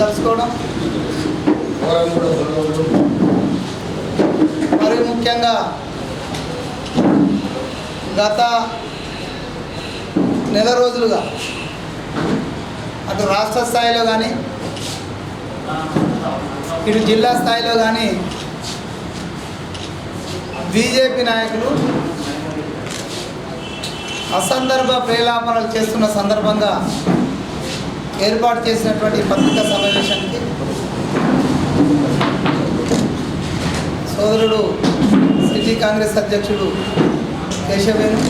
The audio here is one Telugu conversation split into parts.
తెలుసుకోవడం. మరి ముఖ్యంగా గత నెల రోజులుగా అటు రాష్ట్ర స్థాయిలో కానీ ఇటు జిల్లా స్థాయిలో కానీ బీజేపీ నాయకులు అసందర్భ ప్రేలాపనలు చేస్తున్న సందర్భంగా ఏర్పాటు చేసినటువంటి పత్రికా సమావేశానికి సోదరుడు సిటీ కాంగ్రెస్ అధ్యక్షుడు కేశవేణు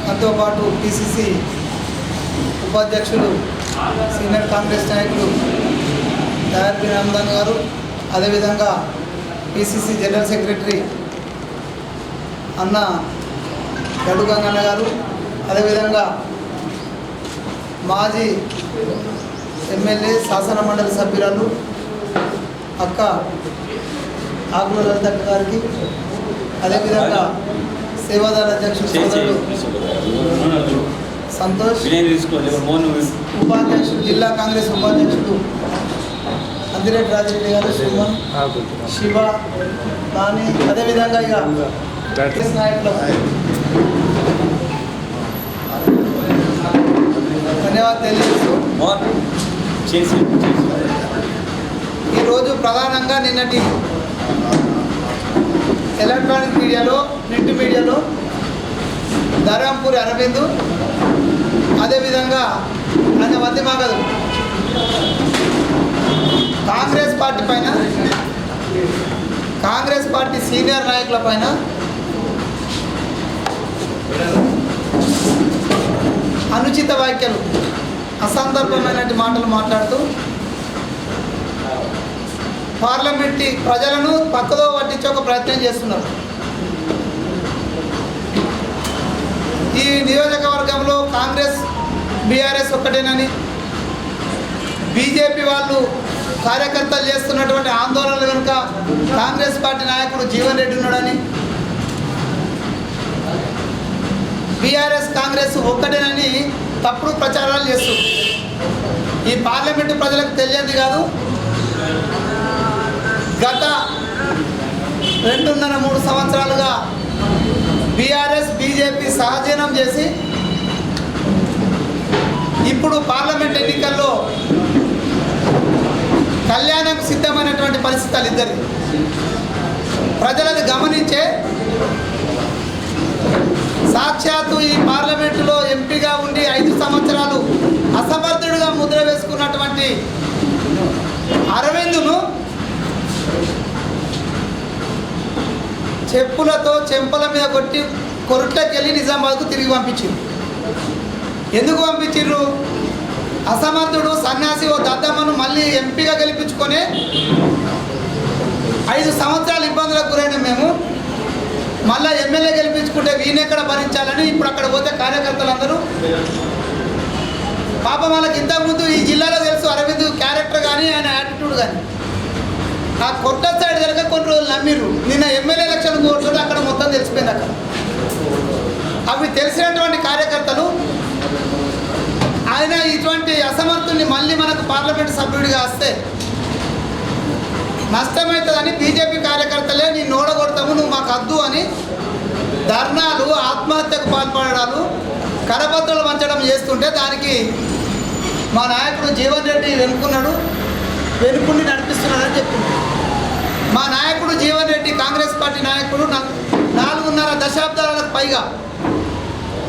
దాంతోపాటు పిసిసి ఉపాధ్యక్షుడు సీనియర్ కాంగ్రెస్ నాయకులు తయారీ రామదాన్ గారు అదేవిధంగా పిసిసి జనరల్ సెక్రటరీ అన్న గడుగంగన్న గారు అదేవిధంగా మాజీ ఎమ్మెల్యే శాసన మండలి సభ్యురాలు అక్క ఆకుల లలితక్క గారికి అదేవిధంగా సేవాదార అధ్యక్షుడు సోదరుడు సంతోష్ ఉపాధ్యక్షుడు జిల్లా కాంగ్రెస్ ఉపాధ్యక్షుడు అందిరెడ్డి రాజిరెడ్డి గారు సుమన్ శివ నాని అదేవిధంగా ఇక కాంగ్రెస్ ధన్యవాదాలు తెలియజేస్తూ చేసి ఈరోజు ప్రధానంగా నిన్నటి ఎలక్ట్రానిక్ మీడియాలో ప్రింట్ మీడియాలో ధరంపూరి అరవింద్ అదేవిధంగా ఆయన మధ్యమాగదు కాంగ్రెస్ పార్టీ పైన కాంగ్రెస్ పార్టీ సీనియర్ నాయకుల పైన అనుచిత వ్యాఖ్యలు అసందర్భమైనటువంటి మాటలు మాట్లాడుతూ పార్లమెంట్ ప్రజలను పక్కదో పట్టించే ఒక ప్రయత్నం చేస్తున్నారు. ఈ నియోజకవర్గంలో కాంగ్రెస్ బీఆర్ఎస్ ఒక్కటేనని బీజేపీ వాళ్ళు కార్యకర్తలు చేస్తున్నటువంటి ఆందోళనలు కనుక కాంగ్రెస్ పార్టీ నాయకుడు జీవన్ రెడ్డి ఉన్నాడని బీఆర్ఎస్ కాంగ్రెస్ ఒక్కటేనని తప్పుడు ప్రచారాలు చేస్తుంది ఈ పార్లమెంటు ప్రజలకు తెలియదు కాదు. గత రెండున్నర మూడు సంవత్సరాలుగా బీఆర్ఎస్ బీజేపీ సహజీవనం చేసి ఇప్పుడు పార్లమెంట్ ఎన్నికల్లో కళ్యాణకు సిద్ధమైనటువంటి పరిస్థితులు ఇద్దరు ప్రజలను గమనించే సాక్షాత్తు ఈ పార్లమెంటులో ఎంపీగా ఉండి ఐదు సంవత్సరాలు అసమర్థుడుగా ముద్ర వేసుకున్నటువంటి అరవిందును చెప్పులతో చెంపల మీద కొట్టి కొరుట్లకి వెళ్ళి నిజామాబాద్కు తిరిగి పంపించింది. ఎందుకు పంపించారు అసమర్థుడు సన్యాసి ఓ దద్దమ్మను మళ్ళీ ఎంపీగా గెలిపించుకొని ఐదు సంవత్సరాల ఇబ్బందులకు గురైన మేము. మళ్ళీ ఎమ్మెల్యే గెలిపించుకుంటే వీనెక్కడ భరించాలని ఇప్పుడు అక్కడ పోతే కార్యకర్తలందరూ? పాపం వాళ్ళకి ఇంతకుముందు ఈ జిల్లాలో తెలుసు అరవింద్ క్యారెక్టర్ కానీ ఆయన యాటిట్యూడ్ కానీ ఆ కొత్త సైడ్ కనుక కొన్ని రోజులు నమ్మిరు నిన్న ఎమ్మెల్యే ఎలక్షన్ కోరుతుంటే అక్కడ మొత్తం తెలిసిపోయింది అక్కడ. అవి తెలిసినటువంటి కార్యకర్తలు ఆయన ఇటువంటి అసమర్థుల్ని మళ్ళీ మనకు పార్లమెంట్ సభ్యుడిగా వస్తే నష్టమవుతుందని బీజేపీ కార్యకర్తలే నీ నోడగొడతాము నువ్వు మాకు అద్దు అని ధర్నాలు ఆత్మహత్యకు పాల్పడడాలు కరపత్రాలు పంచడం చేస్తుంటే దానికి మా నాయకుడు జీవన్ రెడ్డి వెనుకున్నాడు వెనుకుండి నడిపిస్తున్నాడని చెప్తున్నాడు మా నాయకుడు జీవన్ రెడ్డి కాంగ్రెస్ పార్టీ నాయకుడు నాలుగున్నర దశాబ్దాలకు పైగా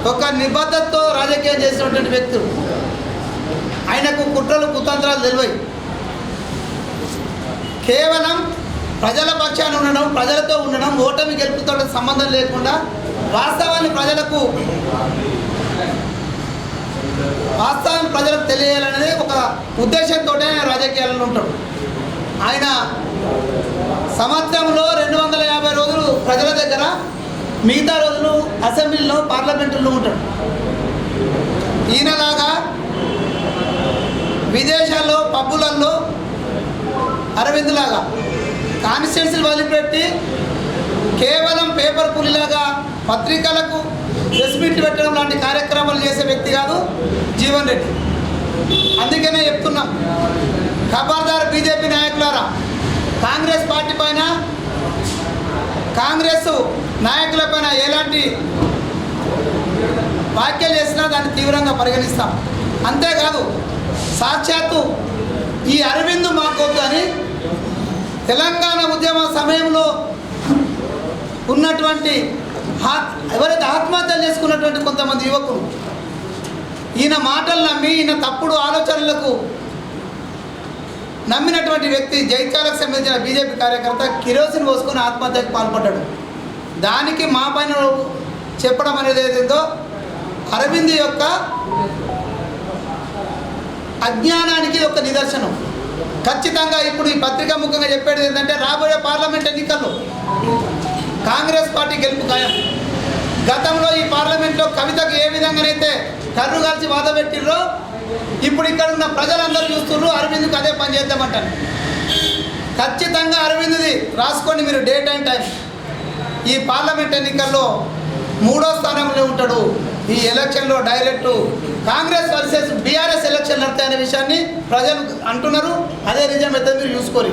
ఒక నిబద్ధతతో రాజకీయం చేసినటువంటి వ్యక్తులు ఆయనకు కుట్రలు కుతంత్రాలు తెలివాయి కేవలం ప్రజల పక్షాన ఉండడం ప్రజలతో ఉండడం ఓటమి గెలుపుతో సంబంధం లేకుండా వాస్తవాన్ని ప్రజలకు వాస్తవాన్ని ప్రజలకు తెలియాలనేది ఒక ఉద్దేశంతో రాజకీయాలలో ఉంటాడు. ఆయన సంవత్సరంలో రెండు వందల యాభై రోజులు ప్రజల దగ్గర మిగతా రోజులు అసెంబ్లీలో పార్లమెంటులో ఉంటాడు. ఈయనలాగా విదేశాల్లో పబ్బులలో అరవింద్ లాగా కాన్స్టిట్యున్సీలు వదిలిపెట్టి కేవలం పేపర్ పులిలాగా పత్రికలకు ప్రెస్ మీట్లు పెట్టడం లాంటి కార్యక్రమాలు చేసే వ్యక్తి కాదు జీవన్ రెడ్డి. అందుకనే చెప్తున్నాం ఖబర్దార్ బీజేపీ నాయకులారా కాంగ్రెస్ పార్టీ పైన కాంగ్రెస్ నాయకులపైన ఎలాంటి వ్యాఖ్యలు చేసినా దాన్ని తీవ్రంగా పరిగణిస్తాం. అంతేకాదు సాక్షాత్తు ఈ అరవింద్ మాకొద్దు అని తెలంగాణ ఉద్యమ సమయంలో ఉన్నటువంటి ఎవరైతే ఆత్మహత్యలు చేసుకున్నటువంటి కొంతమంది యువకులు ఈయన మాటలు నమ్మి ఈయన తప్పుడు ఆలోచనలకు నమ్మినటువంటి వ్యక్తి జైత్యాలకు సంబంధించిన బీజేపీ కార్యకర్త కిరోసిన్ పోసుకొని ఆత్మహత్యకు పాల్పడ్డాడు. దానికి మా పైన చెప్పడం అనేది ఏదైందో అరవింద్ యొక్క అజ్ఞానానికి ఒక నిదర్శనం. ఖచ్చితంగా ఇప్పుడు ఈ పత్రికా ముఖంగా చెప్పేది ఏంటంటే రాబోయే పార్లమెంట్ ఎన్నికల్లో కాంగ్రెస్ పార్టీ గెలుపు ఖాయం. గతంలో ఈ పార్లమెంట్లో కవితకు ఏ విధంగానైతే కర్రు కాల్చి వాద పెట్టిర్రో ఇప్పుడు ఇక్కడ ఉన్న ప్రజలందరూ చూస్తున్నారు అరవింద్కి అదే పని చేద్దామంటారు. ఖచ్చితంగా అరవింద్ది రాసుకోండి మీరు డేట్ అండ్ టైం. ఈ పార్లమెంట్ ఎన్నికల్లో మూడో స్థానంలో ఉంటాడు. ఈ ఎలక్షన్లో direct Congress versus BRS election నడతాయనే విషయాన్ని ప్రజలు అంటున్నారు. అదే నిజమైతే మీరు చూసుకోరు.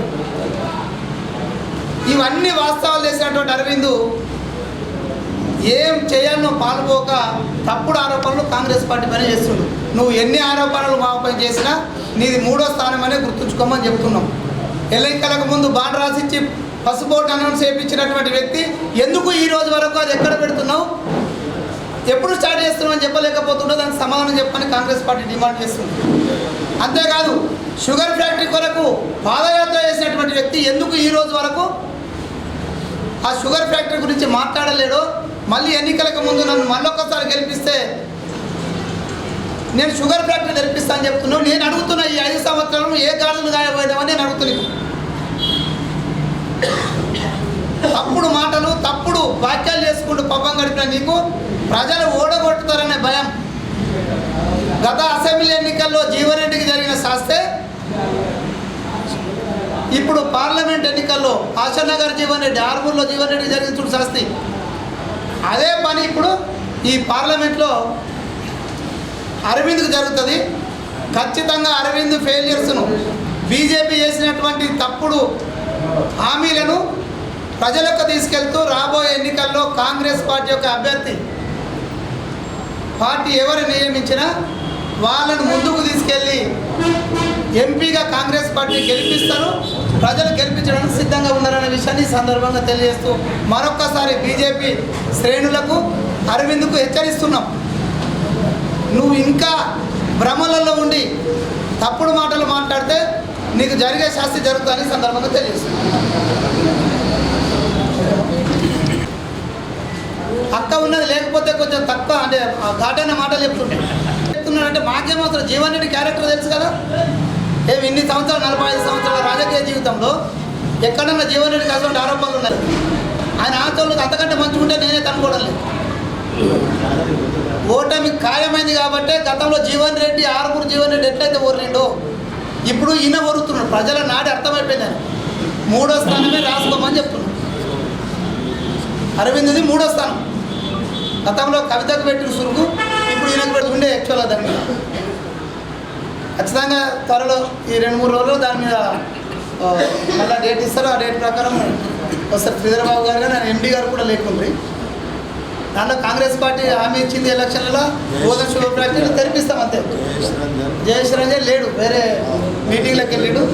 ఇవన్నీ వాస్తవాలు చేసినటువంటి అరవిందు ఏం చేయాలనో పాల్పోక తప్పుడు ఆరోపణలు కాంగ్రెస్ పార్టీ పైన చేస్తుండు. నువ్వు ఎన్ని ఆరోపణలు మాపై చేసినా నీది మూడో స్థానం అనే గుర్తుంచుకోమని చెప్తున్నాం. ఎన్నికలకు ముందు బాండ్ రాసిచ్చి పసుపోర్ట్ అనౌన్స్ చేయించినటువంటి వ్యక్తి ఎందుకు ఈ రోజు వరకు అది ఎక్కడ పెడుతున్నావు? ఎప్పుడు స్టార్ట్ చేస్తున్నావు అని చెప్పలేకపోతుండో దానికి సమాధానం చెప్పని కాంగ్రెస్ పార్టీ డిమాండ్ చేస్తుంది. అంతేకాదు షుగర్ ఫ్యాక్టరీ కొరకు పాదయాత్ర చేసినటువంటి వ్యక్తి ఎందుకు ఈ రోజు వరకు ఆ షుగర్ ఫ్యాక్టరీ గురించి మాట్లాడలేడు మళ్ళీ ఎన్నికలకు ముందు నన్ను మళ్ళొక్కసారి గెలిపిస్తే నేను షుగర్ ఫ్యాక్టరీ తెరిపిస్తా అని చెప్తున్నావు. నేను అడుగుతున్న ఈ ఐదు సంవత్సరాలు ఏ గాడులు గాయపోయామని నేను అడుగుతున్నాను తప్పుడు మాటలు తప్పుడు వాక్యాలు చేసుకుంటూ పబ్బం గడిపిన నీకు ప్రజలు ఓడగొట్టుతారనే భయం. గత అసెంబ్లీ ఎన్నికల్లో జీవరెడ్డికి జరిగిన శాస్తే ఇప్పుడు పార్లమెంట్ ఎన్నికల్లో ఆశానగర్ జీవన్ రెడ్డి ఆర్మూర్లో జీవన్ రెడ్డికి జరిగిన చూడు శాస్తి. అదే పని ఇప్పుడు ఈ పార్లమెంట్లో అరవింద్కు జరుగుతుంది. ఖచ్చితంగా అరవింద్ ఫెయిలియర్స్ను బీజేపీ చేసినటువంటి తప్పుడు హామీలను ప్రజలకు తీసుకెళ్తూ రాబోయే ఎన్నికల్లో కాంగ్రెస్ పార్టీ యొక్క అభ్యర్థి పార్టీ ఎవరు నియమించినా వాళ్ళను ముందుకు తీసుకెళ్ళి ఎంపీగా కాంగ్రెస్ పార్టీ గెలిపిస్తారు ప్రజలు గెలిపించడానికి సిద్ధంగా ఉన్నారనే విషయాన్ని సందర్భంగా తెలియజేస్తూ మరొక్కసారి బీజేపీ శ్రేణులకు అరవింద్కు హెచ్చరిస్తున్నాం. నువ్వు ఇంకా భ్రమలలో ఉండి తప్పుడు మాటలు మాట్లాడితే నీకు జరిగే శాస్తి జరుగుతుందని సందర్భంగా తెలియజేస్తున్నాం. అక్క ఉన్నది లేకపోతే కొంచెం తక్కువ అంటే ఆ ఘాటైన మాటలు అంటే మాకేమో అసలు జీవన్ రెడ్డి క్యారెక్టర్ తెలుసు కదా? ఏ ఇన్ని సంవత్సరాలు నలభై ఐదు సంవత్సరాల రాజకీయ జీవితంలో ఎక్కడన్నా జీవన్ రెడ్డికి అటువంటి ఆరోపణలు ఉన్నాయి? ఆయన ఆచరణకు అంతకంటే మంచిగుంటే నేనే తనుకోవడం లేదు. ఓటమి ఖాయమైంది కాబట్టి గతంలో జీవన్ రెడ్డి ఆరుగురు జీవన్ రెడ్డి ఎట్లయితే ఊర్లిండో ఇప్పుడు ఈయన ఊరుతున్నాడు ప్రజల నాడి అర్థమైపోయిందని మూడో స్థానమే రాసుకోమని చెప్తున్నాడు. అరవింద్ది మూడో స్థానం. గతంలో కవితకు పెట్టిన సురుకు ఇప్పుడు ఈయనకు పెడుతుండే యాక్చువల్గా దాని మీద ఖచ్చితంగా త్వరలో ఈ రెండు మూడు రోజులు దాని మీద మళ్ళీ డేట్ ఇస్తారు. ఆ డేట్ ప్రకారం ఒకసారి శ్రీధరబాబు గారు కానీ ఆయన ఎండి గారు కూడా లేకుండ్రి. దాంట్లో కాంగ్రెస్ పార్టీ హామీ ఇచ్చింది ఎలక్షన్లలో బోధన శుభ ప్రాక్టీలు తెరిపిస్తాం అంతే. జయేష్ రంజన్ లేడు వేరే మీటింగ్లకు వెళ్ళాడు.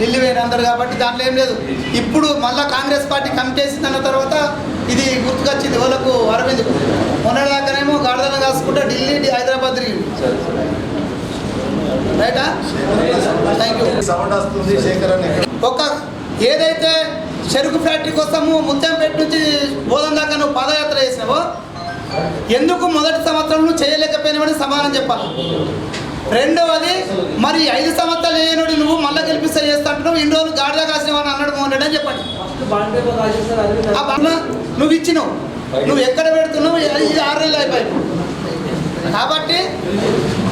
ఢిల్లీ పోయిన అందరు కాబట్టి దాంట్లో ఏం లేదు. ఇప్పుడు మళ్ళీ కాంగ్రెస్ పార్టీ కమిటీ వేసిందన్న తర్వాత ఇది గుర్తుకొచ్చింది. వాళ్ళకు అరవింద్ మొన్నటిదాకానేమో గాడిదలు కాసుకుంటే ఢిల్లీ హైదరాబాద్ తిరిగి రైటా? థ్యాంక్ యూ సౌండ్ వస్తుంది శేఖర్ అని. ఎక్కడ ఒక ఏదైతే చెరుకు ఫ్యాక్టరీ కోసము ముత్యంపేట నుంచి బోధన దాకా నువ్వు పాదయాత్ర చేసినావో ఎందుకు మొదటి సంవత్సరం నువ్వు చేయలేకపోయినావని సమాధానం చెప్పాలి. రెండవది మరి ఐదు సంవత్సరాలు చేయనుడి నువ్వు మళ్ళీ గెలిపిస్తే చేస్తా అంటున్నావు ఇన్ని రోజులు గాడిద కాసినవని అన్నాడు మోహన్ రెడ్డి అని చెప్పండి. నువ్వు ఇచ్చినావు. నువ్వు ఎక్కడ పెడుతున్నావు? ఇది ఆరు నెలలు అయిపోయింది. కాబట్టి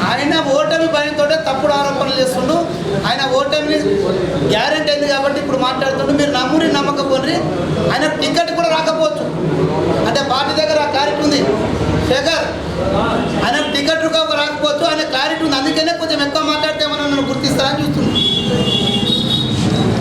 ఆయన ఓటమి భయంతో తప్పుడు ఆరోపణలు చేస్తుండు. ఆయన ఓటమి గ్యారెంటీ అయింది కాబట్టి ఇప్పుడు మాట్లాడుతుండు. మీరు నమ్మురి నమ్మకపోండి. ఆయన టికెట్ కూడా రాకపోవచ్చు. అంటే పార్టీ దగ్గర ఆ క్లారిటీ ఉంది. శేఖర్ ఆయన టికెట్ రాకపోవచ్చు ఆయన క్లారిటీ ఉంది. అందుకనే కొంచెం ఎక్కువ మాట్లాడితే నన్ను గుర్తిస్తారని చూస్తున్నాను